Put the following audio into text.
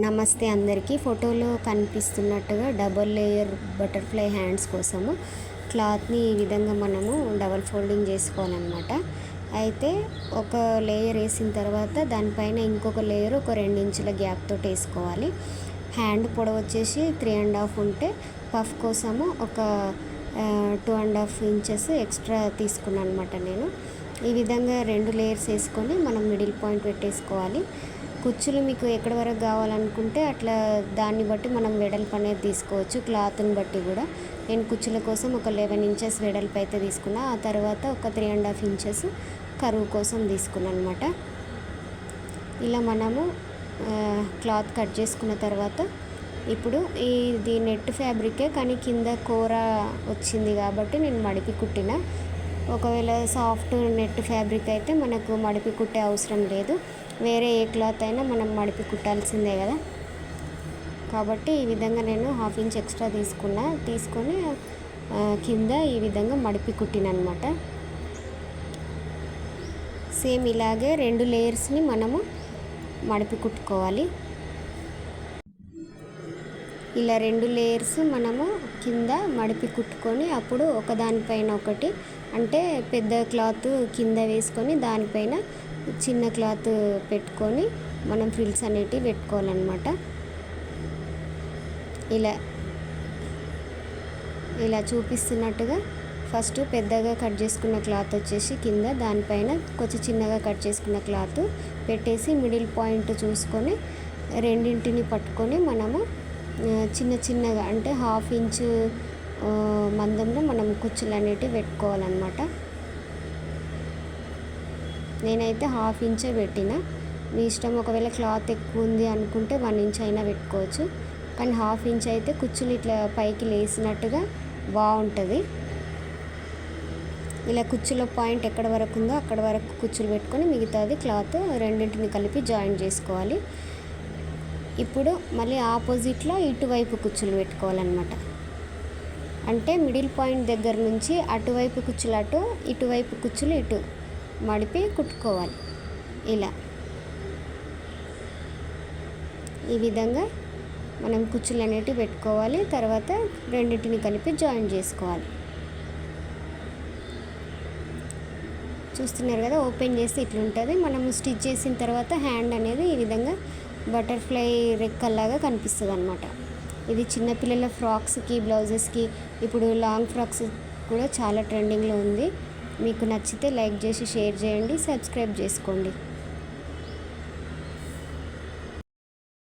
నమస్తే అందరికీ. ఫోటోలో కనిపిస్తున్నట్టుగా డబల్ లేయర్ బటర్ఫ్లై హ్యాండ్స్ కోసము క్లాత్ని ఈ విధంగా మనము డబల్ ఫోల్డింగ్ చేసుకోవాలన్నమాట. అయితే ఒక లేయర్ వేసిన తర్వాత దానిపైన ఇంకొక లేయర్ ఒక రెండు ఇంచుల గ్యాప్ తోటి వేసుకోవాలి. హ్యాండ్ పొడవు వచ్చేసి త్రీ అండ్ హాఫ్ ఉంటే పఫ్ కోసము ఒక two and half inches extra తీసుకున్నాను అనమాట నేను. ఈ విధంగా రెండు లేయర్స్ వేసుకొని మనం మిడిల్ పాయింట్ పెట్టేసుకోవాలి. కుచ్చులు మీకు ఎక్కడి వరకు కావాలనుకుంటే అట్లా దాన్ని బట్టి మనం వెడల్పు అనేది తీసుకోవచ్చు క్లాత్ని బట్టి కూడా. నేను కుచ్చుల కోసం ఒక లెవెన్ ఇంచెస్ వెడల్పు అయితే తీసుకున్నా ఆ తర్వాత ఒక త్రీ అండ్ హాఫ్ ఇంచెస్ కరువు కోసం తీసుకున్నాను అనమాట ఇలా మనము క్లాత్ కట్ చేసుకున్న తర్వాత ఇప్పుడు ఇది నెట్ ఫ్యాబ్రికే కానీ కింద కూర వచ్చింది కాబట్టి నేను మడిపి కుట్టిన. ఒకవేళ సాఫ్ట్ నెట్ ఫ్యాబ్రిక్ అయితే మనకు మడిపి కుట్టే అవసరం లేదు. వేరే ఏ క్లాత్ అయినా మనం మడిపి కుట్టాల్సిందే కదా. కాబట్టి ఈ విధంగా నేను హాఫ్ ఇంచ్ ఎక్స్ట్రా తీసుకున్నా. తీసుకొని కింద ఈ విధంగా మడిపి కుట్టినమాట సేమ్ ఇలాగే రెండు లేయర్స్ని మనము మడిపి కుట్టుకోవాలి. ఇలా రెండు లేయర్స్ మనము కింద మడిపి కుట్టుకొని అప్పుడు ఒకదానిపైన ఒకటి అంటే పెద్ద క్లాత్ కింద వేసుకొని దానిపైన చిన్న క్లాత్ పెట్టుకొని మనం ఫ్రిల్స్ అనేటివి పెట్టుకోవాలన్నమాట. ఇలా ఇలా చూపిస్తున్నట్టుగా ఫస్ట్ పెద్దగా కట్ చేసుకున్న క్లాత్ వచ్చేసి కింద దానిపైన కొంచెం చిన్నగా కట్ చేసుకున్న క్లాత్ పెట్టేసి మిడిల్ పాయింట్ చూసుకొని రెండింటిని పట్టుకొని మనము చిన్న చిన్నగా అంటే హాఫ్ ఇంచు మందంలో మనం కుచ్చులు అనేటివి పెట్టుకోవాలన్నమాట. నేనైతే హాఫ్ ఇంచే పెట్టిన. మీ ఇష్టం ఒకవేళ క్లాత్ ఎక్కువ ఉంది అనుకుంటే వన్ ఇంచ్ అయినా పెట్టుకోవచ్చు. కానీ హాఫ్ ఇంచ్ అయితే కుచ్చులు ఇట్లా పైకి లేసినట్టుగా బాగుంటుంది. ఇలా కుచ్చుల పాయింట్ ఎక్కడ వరకు ఉందో అక్కడ వరకు కుచ్చులు పెట్టుకొని మిగతాది క్లాత్ రెండింటిని కలిపి జాయిన్ చేసుకోవాలి. ఇప్పుడు మళ్ళీ ఆపోజిట్లో ఇటువైపు కుచ్చులు పెట్టుకోవాలన్నమాట. అంటే మిడిల్ పాయింట్ దగ్గర నుంచి అటువైపు కుచ్చులు అటు ఇటువైపు కుచ్చులు ఇటు మడిపి కుట్టుకోవాలి. ఇలా. ఈ విధంగా మనం కుచ్చులు అనేటివి పెట్టుకోవాలి. తర్వాత రెండింటిని కలిపి జాయిన్ చేసుకోవాలి. చూస్తున్నారు కదా ఓపెన్ చేస్తే ఇట్లుంటుంది. మనం స్టిచ్ చేసిన తర్వాత హ్యాండ్ అనేది ఈ విధంగా బటర్ఫ్లై రెక్కల్లాగా కనిపిస్తుంది అనమాట ఇది చిన్నపిల్లల ఫ్రాక్స్కి బ్లౌజెస్కి ఇప్పుడు లాంగ్ ఫ్రాక్స్ కూడా చాలా ట్రెండింగ్లో ఉంది. మీకు నచ్చితే లైక్ చేసి షేర్ చేయండి సబ్స్క్రైబ్ చేసుకోండి.